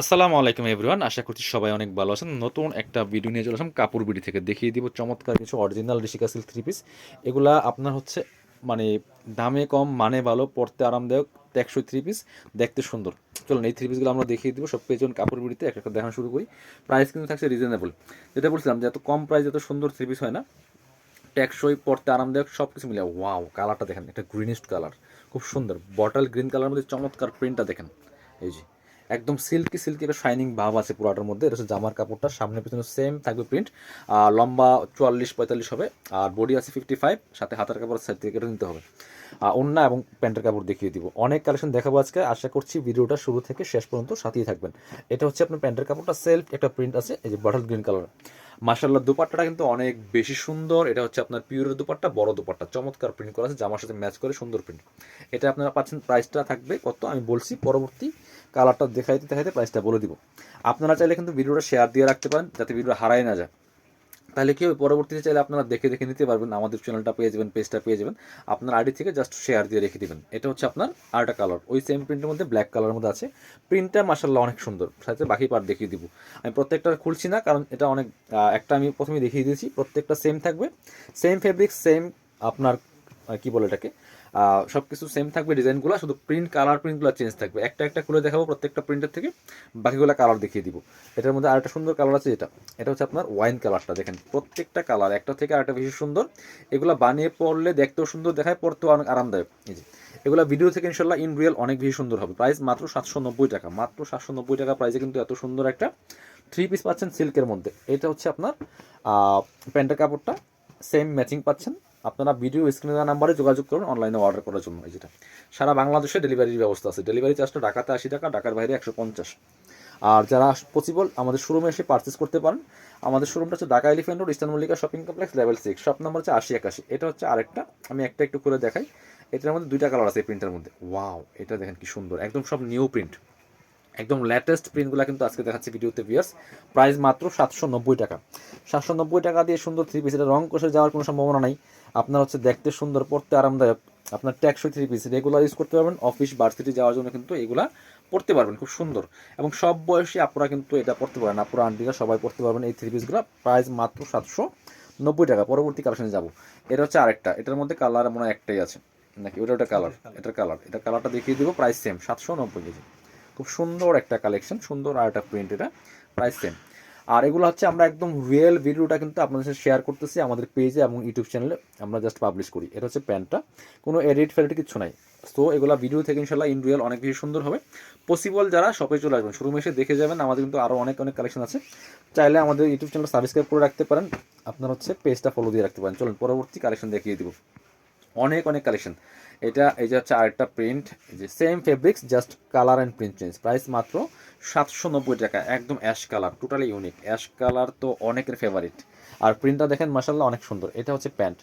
আসসালামু আলাইকুম এভরিওয়ান, আশা করছি সবাই অনেক ভালো আছেন। নতুন একটা ভিডিও নিয়ে চলে আসলাম কাপড় বিডি থেকে। দেখিয়ে দিব চমৎকার কিছু original Rishika silk three piece এগুলা আপনার হচ্ছে মানে দামে কম মানে ভালো পরতে আরামদায়ক, টেকসই থ্রি পিস দেখতে সুন্দর। চলুন এই থ্রি পিসগুলো আমরা দেখিয়ে দিব সব পেয়েছেন কাপড় বিডিতে একটা একটা দেখানো শুরু করি। প্রাইস কিন্তু থাকছে রিজনেবল যেটা বলছিলাম যে এত কম প্রাইস এত সুন্দর থ্রি পিস হয় না। টেকসই, পড়তে আরামদায়ক সব কিছু মিলে ওয়াও কালারটা দেখেন একটা গ্রিনিস্ট কালার খুব সুন্দর। বটল গ্রিন কালার মধ্যে চমৎকার প্রিন্টটা দেখেন। এই যে একদম সিল্কি সিল্কি একটা শাইনিং ভাব আছে পুরাটার মধ্যে। এটা হচ্ছে জামার কাপড়টা, সামনে পিছনে সেম থাকবে প্রিন্ট আর লম্বা চুয়াল্লিশ, পঁয়তাল্লিশ হবে। আর বডি আছে ফিফটি ফাইভ সাথে হাতের কাপড় সাইড থেকে কেটে নিতে হবে। অন্য এবং প্যান্টের কাপড় দেখিয়ে দিব। অনেক কালেকশন দেখাবো আজকে। আশা করছি ভিডিওটা শুরু থেকে শেষ পর্যন্ত সাথেই থাকবেন। এটা হচ্ছে আপনার প্যান্টের কাপড়টা সেলফ একটা প্রিন্ট আছে, এই যে বটল গ্রিন কালার মার্শাল্লাহ দুপাট্টাটা কিন্তু অনেক বেশি সুন্দর। এটা হচ্ছে আপনার পিওরের দুপাট্টা, বড় দুপাট্টা। চমৎকার প্রিন্ট করা আছে, জামার সাথে ম্যাচ করে সুন্দর প্রিন্ট এটা আপনারা পাচ্ছেন প্রাইসটা থাকবে কত? আমি বলছি পরবর্তী কালারটা দেখাইতে দেখাইতে প্রাইসটা বলে দিব। আপনারা চাইলে কিন্তু ভিডিওটা শেয়ার দিয়ে রাখতে পারেন, যাতে ভিডিও হারায় না যায়। তাহলে কি পরবর্তীতে চাইলে আপনারা দেখে দেখে নিতে পারবেন, আমাদের চ্যানেলটা পেয়ে যাবেন পেজটা পেয়ে যাবেন। আপনার আইডি থেকে জাস্ট শেয়ার দিয়ে রেখে দিবেন। এটা হচ্ছে আপনার আরেকটা কালার ওই সেম প্রিন্টের মধ্যে ব্ল্যাক কালারের মধ্যে আছে। প্রিন্টটা মাসাল্লাহ অনেক সুন্দর। সাথে বাকি পার্ট দেখিয়ে দিব। আমি প্রত্যেকটা খুলছি না, কারণ এটা অনেক একটা আমি প্রথমে দেখিয়ে দিয়েছি। প্রত্যেকটা সেম থাকবে। সেম ফেব্রিক সেম আপনার কি বলে এটাকে? সব কিছু সেম থাকবে ডিজাইনগুলো শুধু প্রিন্ট কালার প্রিন্টগুলো চেঞ্জ থাকবে। একটা একটা খুলে দেখাবো প্রত্যেকটা প্রিন্টের থেকে, বাকিগুলো কালার দেখিয়ে দিব। এটার মধ্যে আরেকটা সুন্দর কালার আছে এটা এটা হচ্ছে আপনার ওয়াইন কালারটা দেখেন, প্রত্যেকটা কালার একটা থেকে আরেকটা বেশি সুন্দর। এগুলো বানিয়ে পড়লে দেখতেও সুন্দর, দেখায়, পড়তেও অনেক আরামদায়ক। এই যে, এগুলো ভিডিও থেকে ইনশাল্লাহ ইন রিয়েল অনেক বেশি সুন্দর হবে। প্রাইস মাত্র সাতশো নব্বই টাকা, মাত্র সাতশো নব্বই টাকা প্রাইসে কিন্তু এত সুন্দর একটা থ্রি পিস পাচ্ছেন সিল্কের মধ্যে। এটা হচ্ছে আপনার প্যান্টের কাপড়টা সেম ম্যাচিং পাচ্ছেন। আপনারা ভিডিও স্ক্রিনে দেওয়া নাম্বারে যোগাযোগ করুন অনলাইনে অর্ডার করার জন্য। এই যেটা। সারা বাংলাদেশে ডেলিভারির ব্যবস্থা আছে। ডেলিভারি চার্জটা ঢাকাতে আশি টাকা, ঢাকার বাইরে একশো পঞ্চাশ। আর যারা পসিবল আমাদের শোরুমে এসে পারচেস করতে পারেন। আমাদের শোরুমটা হচ্ছে Dhaka elephant road eastern Mallika shopping complex level six shop number হচ্ছে আশি একাশি। এটা হচ্ছে আরেকটা। আমি একটা একটু করে দেখাই। এটার মধ্যে দুইটা কালার আছে এই প্রিন্টের মধ্যে। ওয়াও এটা দেখেন কি সুন্দর। একদম সব নিউ প্রিন্ট একদম লেটেস্ট প্রিন্টগুলো কিন্তু আজকে দেখাচ্ছি ভিডিওতে ভিয়ার্স প্রাইস মাত্র সাতশো নব্বই টাকা। সাতশো নব্বই টাকা দিয়ে সুন্দর থ্রি পিস এটা রং কষে যাওয়ার কোনো সম্ভাবনা নাই। আপনার হচ্ছে দেখতে সুন্দর পড়তে আরামদায়ক। আপনার ট্যাক্সই থ্রি পিস রেগুলার ইউজ করতে পারবেন। অফিস ভার্সিটি যাওয়ার জন্য কিন্তু এগুলা পড়তে পারবেন খুব সুন্দর। এবং সব বয়সী আপুরা কিন্তু এটা পড়তে পারেন। আপুরা আন্টিরা সবাই পড়তে পারবেন এই থ্রি পিসগুলো প্রাইস মাত্র সাতশো নব্বই টাকা। পরবর্তী কালেকশনে যাব। এটা হচ্ছে আরেকটা। এটার মধ্যে কালার মনে হয় একটাই আছে। নাকি ওটা ওটা কালার এটার কালার এটা কালারটা দেখিয়ে দেবো। প্রাইস সেম সাতশো নব্বই কেজি। খুব সুন্দর একটা কালেকশন সুন্দর আর একটা প্রিন্ট এটা। প্রাইস সেম আর এগুলো হচ্ছে আমরা একদম রিয়েল ভিডিওটা কিন্তু আপনাদের সাথে শেয়ার করতেছি আমাদের পেজে এবং ইউটিউব চ্যানেলে আমরা জাস্ট পাবলিশ করি। এটা হচ্ছে প্যান্টটা কোনো এডিট ফেডিট কিছু নাই। তো এগুলো ভিডিও থেকে ইনশাল্লাহ ইন রিয়েল অনেক বেশি সুন্দর হবে। পসিবল যারা শপে চলে আসবেন শোরুমে এসে দেখে যাবেন, আমাদের কিন্তু আরও অনেক অনেক কালেকশন আছে। চাইলে আমাদের ইউটিউব চ্যানেল সাবস্ক্রাইব করে রাখতে পারেন। আপনার হচ্ছে পেজটা ফলো দিয়ে রাখতে পারেন। চলুন, পরবর্তী কালেকশন দেখিয়ে দিব। অনেক অনেক কালেকশন এটা, এই যে হচ্ছে আরেকটা প্রিন্ট যে same fabrics just colour and print change price মাত্র সাতশো নব্বই টাকা, একদম ash colour totally unique ash colour তো অনেকের ফেভারিট আর প্রিন্টটা দেখেন মাসাল্লাহ অনেক সুন্দর। এটা হচ্ছে প্যান্ট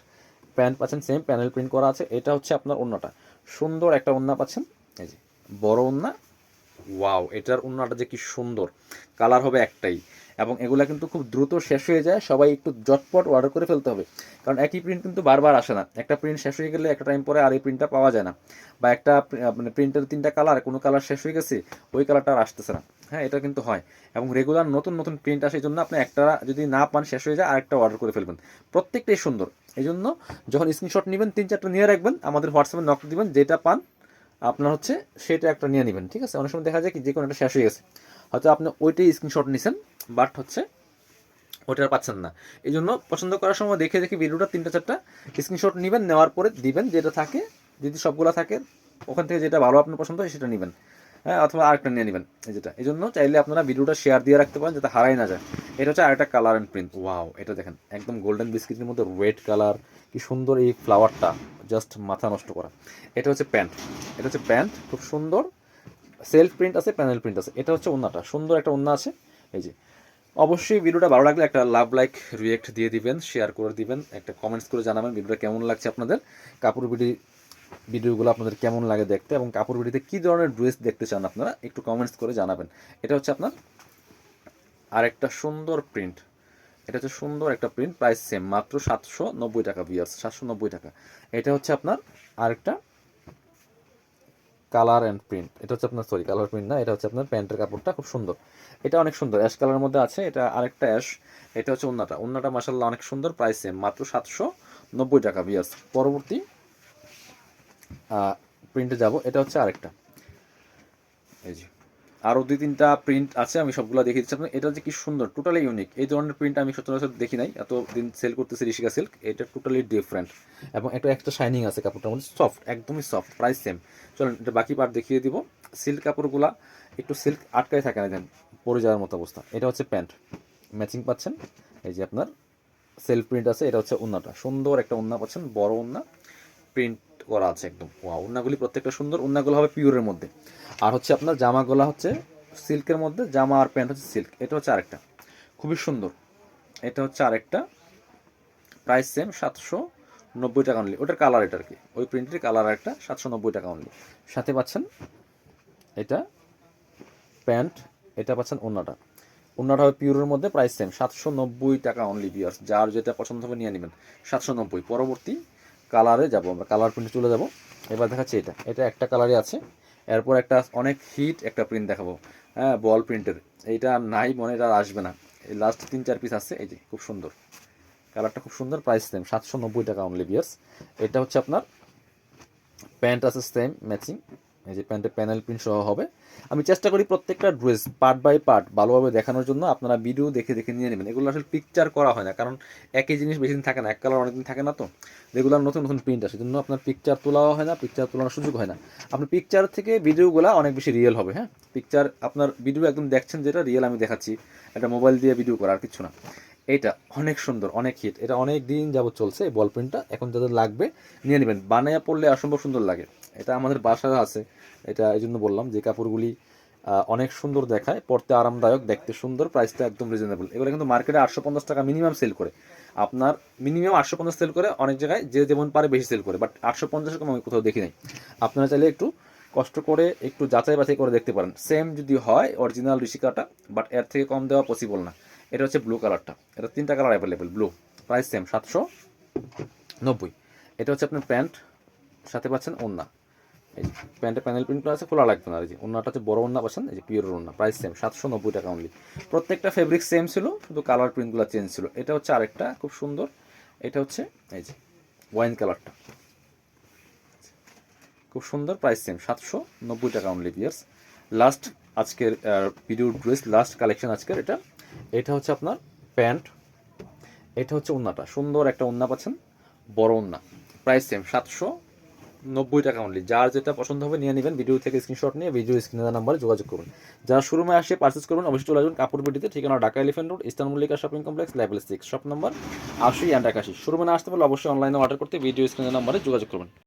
প্যান্ট পাচ্ছেন সেম প্যানেল প্রিন্ট করা আছে। এটা হচ্ছে আপনার ওন্নাটা। সুন্দর একটা ওন্না পাচ্ছেন। এই যে বড় ওন্না। ওয়াও এটার ওন্নাটা যে কি সুন্দর। কালার হবে একটাই। এবং এগুলা কিন্তু খুব দ্রুত শেষ হয়ে যায়। সবাই একটু জটপট অর্ডার করে ফেলতে হবে। কারণ একই প্রিন্ট কিন্তু বারবার আসে না। একটা প্রিন্ট শেষ হয়ে গেলে একটা টাইম পরে আর এই প্রিন্টটা পাওয়া যায় না। বা একটা মানে প্রিন্টের তিনটা কালার কোনো কালার শেষ হয়ে গেছে, ওই কালারটা আর আসতেছে না। হ্যাঁ এটা কিন্তু হয়। এবং রেগুলার নতুন নতুন প্রিন্ট আসে জন্য আপনি একটা যদি না পান, শেষ হয়ে যায়, আরেকটা অর্ডার করে ফেলবেন। প্রত্যেকটাই সুন্দর। এই জন্য যখন স্ক্রিনশট নেবেন, তিন চারটা নিয়ে রাখবেন, আমাদের হোয়াটসঅ্যাপে নক দিবেন, যেটা পান, আপনার হচ্ছে সেটা একটা নিয়ে নেবেন, ঠিক আছে? অনেক সময় দেখা যায় কি যে কোনো একটা শেষ হয়ে গেছে। হয়তো আপনি ওইটাই স্ক্রিনশট নিছেন বাট হচ্ছে ওটা পাচ্ছেন না। এই জন্য পছন্দ করার সময় দেখে দেখে ভিডিওটা তিনটা চারটা স্ক্রিনশট নেবেন, নেওয়ার পরে দিবেন, যেটা থাকে, যদি সবগুলো থাকে, ওখান থেকে যেটা ভালো আপনার পছন্দ হয় সেটা নেবেন। হ্যাঁ অথবা আরেকটা নিয়ে নেবেন যেটা। এই জন্য চাইলে আপনারা ভিডিওটা শেয়ার দিয়ে রাখতে পারেন যাতে হারাই না যায়। এটা হচ্ছে আরেকটা কালার অ্যান্ড প্রিন্ট ওয়াও এটা দেখেন, একদম গোল্ডেন বিস্কিটের মধ্যে রেড কালার কি সুন্দর এই ফ্লাওয়ারটা জাস্ট মাথা নষ্ট করা। এটা হচ্ছে প্যান্ট এটা হচ্ছে প্যান্ট খুব সুন্দর। সেলফ প্রিন্ট আছে, প্যানেল প্রিন্ট আছে। এটা হচ্ছে ওন্নাটা, সুন্দর একটা ওনা আছে। এই যে, অবশ্যই ভিডিওটা ভালো লাগলে একটা লাভ, লাইক, রিয়েক্ট দিয়ে দিবেন, শেয়ার করে দিবেন, একটা কমেন্টস করে জানাবেন, ভিডিওটা কেমন লাগছে আপনাদের, কাপড় বিডি, ভিডিওগুলো আপনাদের কেমন লাগে দেখতে, এবং কাপড় বিডিতে কী ধরনের ড্রেস দেখতে চান আপনারা, একটু কমেন্টস করে জানাবেন। এটা হচ্ছে আপনার আরেকটা সুন্দর প্রিন্ট এটা হচ্ছে সুন্দর একটা প্রিন্ট প্রাইস সেম মাত্র সাতশো নব্বই টাকা বিয়ার্স সাতশো নব্বই টাকা। এটা হচ্ছে আপনার আরেকটা কালার অ্যান্ড প্রিন্ট। এটা হচ্ছে আপনার সরি কালার প্রিন্ট না, এটা হচ্ছে আপনার প্যান্টের কাপড়টা, খুব সুন্দর। এটা অনেক সুন্দর, অ্যাশ কালারের মধ্যে আছে, এটা আরেকটা অ্যাশ, এটা হচ্ছে ওন্নাটা। ওন্নাটা মাসাল্লাহ অনেক সুন্দর, প্রাইস সেম মাত্র সাতশো নব্বই টাকা বিয়াস পরবর্তী প্রিন্টে যাব, এটা হচ্ছে আরেকটা। এই যে। আরও দুই, তিনটা প্রিন্ট আছে, আমি সবগুলো দেখিয়ে দিচ্ছি আপনার এটা যে কি সুন্দর টোটালি ইউনিক এই ধরনের প্রিন্ট আমি সচরাচর দেখি নাই। এত দিন সেল করতেছি ঋষিকা সিল্ক এটা টোটালি ডিফারেন্ট এবং এটা একটা শাইনিং আছে কাপড়টার মধ্যে সফট একদমই সফট প্রাইস সেম চলুন, এটা বাকি পার্ট দেখিয়ে দিব। সিল্ক কাপড়গুলা একটু সিল্ক আটকায় থাকে না দেন পরে যাওয়ার মতো অবস্থা। এটা হচ্ছে প্যান্ট ম্যাচিং পাচ্ছেন? এই যে আপনার সেলফ প্রিন্ট আছে, এটা হচ্ছে উন্নাটা সুন্দর একটা উন্না পাচ্ছেন, বড় উন্না প্রিন্ট করা আছে একদম। ওয়া উন্নাগুলি প্রত্যেকটা সুন্দর, উন্নাগুলো হবে পিওরের মধ্যে। আর হচ্ছে আপনার জামাগুলো হচ্ছে সিল্কের মধ্যে, জামা আর প্যান্ট হচ্ছে সিল্ক। এটা হচ্ছে আরেকটা। খুবই সুন্দর। এটা হচ্ছে আরেকটা। প্রাইস সেম সাতশো নব্বই টাকা অনলি ওটার কালার এটা আর কি। ওই প্রিন্টের কালার একটা সাতশো নব্বই টাকা অনলি সাথে পাচ্ছেন এটা প্যান্ট, এটা পাচ্ছেন ওন্নাটা ওন্নাটা হবে পিওরের মধ্যে, প্রাইস সেম সাতশো নব্বই টাকা অনলি বিয়ার্স যার যেটা পছন্দ হবে নিয়ে নেবেন। সাতশো নব্বই। পরবর্তী কালারে যাব আমরা, কালার প্রিন্টে চলে যাব। এবার দেখাচ্ছি এটা এটা একটা কালারে আছে। এরপর একটা অনেক হিট একটা প্রিন্ট দেখাবো। হ্যাঁ বল প্রিন্টের এইটা নাই মনে, এটা আসবে না। এই লাস্ট তিন চার পিস আছে, এই যে, খুব সুন্দর। কালারটা খুব সুন্দর প্রাইস সেম সাতশো নব্বই টাকা অনলি বিয়ার্স এটা হচ্ছে আপনার প্যান্ট আছে সেম ম্যাচিং এই যে প্যান্টের প্যানেল প্রিন্ট সহ হবে। আমি চেষ্টা করি প্রত্যেকটা ড্রেস পার্ট বাই পার্ট ভালোভাবে দেখানোর জন্য আপনারা ভিডিও দেখে দেখে নিয়ে নেবেন। এগুলো আসলে পিকচার করা হয় না, কারণ একই জিনিস বেশি দিন থাকে না, এক কালার অনেকদিন থাকে না তো। রেগুলার নতুন নতুন প্রিন্ট আসে জন্য আপনার পিকচার তোলাও হয় না পিকচার তোলানোর সুযোগ হয় না। আপনার পিকচার থেকে ভিডিওগুলো অনেক বেশি রিয়েল হবে হ্যাঁ? পিকচার আপনার ভিডিও একদম দেখছেন যেটা রিয়েল আমি দেখাচ্ছি। একটা মোবাইল দিয়ে ভিডিও করা, আর কিছু না। এটা অনেক সুন্দর, অনেক হিট এটা অনেক দিন যাবত চলছে এই বল প্রিন্টটা এখন যাদের লাগবে, নিয়ে নেবেন। বানায়া পড়লে অসম্ভব সুন্দর লাগে। এটা আমাদের বাসায় আছে। এটা এই জন্য বললাম যে, কাপড়গুলি অনেক সুন্দর দেখায়, পড়তে আরামদায়ক, দেখতে সুন্দর প্রাইসটা একদম রিজনেবল এগুলো কিন্তু মার্কেটে আটশো পঞ্চাশ টাকা মিনিমাম সেল করে। আপনার মিনিমাম আটশো পঞ্চাশ সেল করে, অনেক জায়গায় যে যেমন পারে বেশি সেল করে বাট আটশো পঞ্চাশ কম আমি কোথাও দেখি নাই। আপনারা চাইলে একটু কষ্ট করে, একটু যাচাই বাছাই করে দেখতে পারেন। সেম যদি হয় অরিজিনাল ঋষিকাটা বাট এর থেকে কম দেওয়া পসিবল না। এটা হচ্ছে ব্লু কালারটা এটা তিনটা colour available blue price same সাতশো নব্বই। এটা হচ্ছে আপনার প্যান্ট, সাথে পাচ্ছেন ওন্না এই প্যান্টের প্যানেল প্রিন্ট আছে, খোলা লাগবে না এই যে ওন্নাটা হচ্ছে বড় ওন্না পাচ্ছেন এই যে পিওর ওন্না প্রাইস সেম সাতশো নব্বই টাকা অনলি প্রত্যেকটা ফেব্রিক সেম ছিল, শুধু কালার প্রিন্টগুলো চেঞ্জ ছিল। এটা হচ্ছে আরেকটা খুব সুন্দর, এটা হচ্ছে এই যে ওয়াইন কালারটা খুব সুন্দর প্রাইস সেম সাতশো নব্বই টাকা অনলি বিয়ার্স লাস্ট আজকের ভিডিও ড্রেস লাস্ট কালেকশন আজকের এটা। এটা হচ্ছে আপনার প্যান্ট, এটা হচ্ছে উন্নাটা সুন্দর একটা উন্না পাচ্ছেন, বড় উন্না প্রাইস সেম সাতশো নব্বই টাকা অনলি যার যেটা পছন্দ হবে নিয়ে নেবেন ভিডিও থেকে স্ক্রিনশট নিয়ে ভিডিও স্ক্রিনের নাম্বারে যোগাযোগ করুন। যারা শোরুমে আসে পার্চেস করুন, অবশ্যই চলে আসবেন কাপড় পেটিতে, ঠিকানা Dhaka elephant road eastern Mallika shopping complex level six shop number আশি অ্যান্ড একাশি শোরুমে আসতে পারলে অবশ্যই অনলাইনে অর্ডার করতে ভিডিও স্ক্রিনের নাম্বারে যোগাযোগ করবেন।